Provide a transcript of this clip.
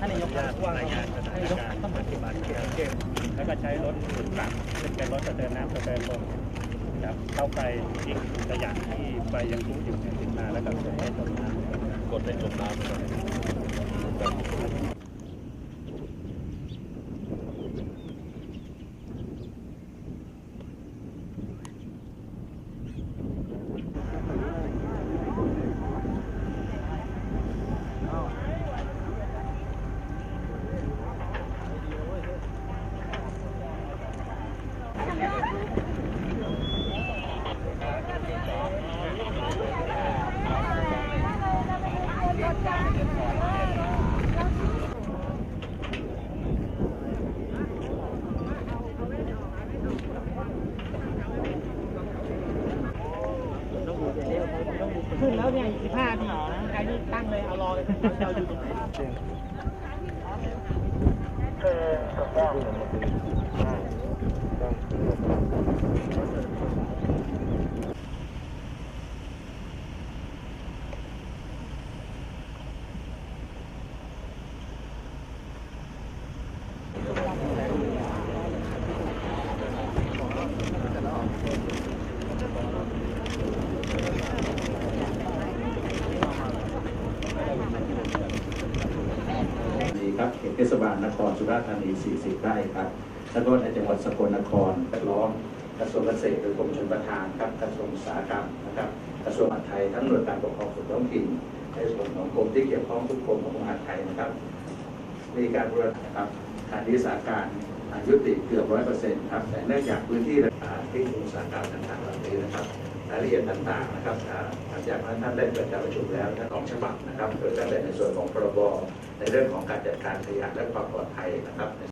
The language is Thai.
ท่านนายกท่านผู้ว่าท่านนายกต้องปฏิบัติเข้มแล้วก็ใช้รถสุดตักซึ่งเป็นรถสะเดินน้ำสะเดินลมครับเข้าไปทิ้งขยะที่ไปยังรู้อยู่ในสินมาแล้วก็ให้จมน้ำกดให้จมน้ำ ขึ้นแล้วเนี่ยอีกห้าทีใครนี่ตั้งเลยเอารอเลยเราอยู่ตรงนี้ ครับเขตเทศบาลนครสุราษฎร์ธานี 40 ไร่ครับ แล้วก็ในจังหวัดสกลนครแวดล้อมกระทรวงเกษตรหรือกรมชลประทานครับกระทรวงอุตสาหกรรมนะครับกระทรวงมหาดไทยทั้งหน่วยการปกครองส่วนท้องถิ่นในส่วนของกรมที่เกี่ยวข้องทุกกรมของมหาดไทยนะครับ มีการบูรณะนะครับการวิสาการ ยุติเกือบร้อยเปอร์เซ็นต์ครับแต่เนื่องจากพื้นที่ที่อุตสาหกรรมต่างๆเหล่านี้นะครับรายละเอียดต่างๆนะครับหลังจากนั้นท่านได้เปิดการประชุมแล้วทั้งสองฉบับนะครับโดยตั้งแต่ในส่วนของพรบในเรื่องของการจัดการขยะและความปลอดภัยนะครับ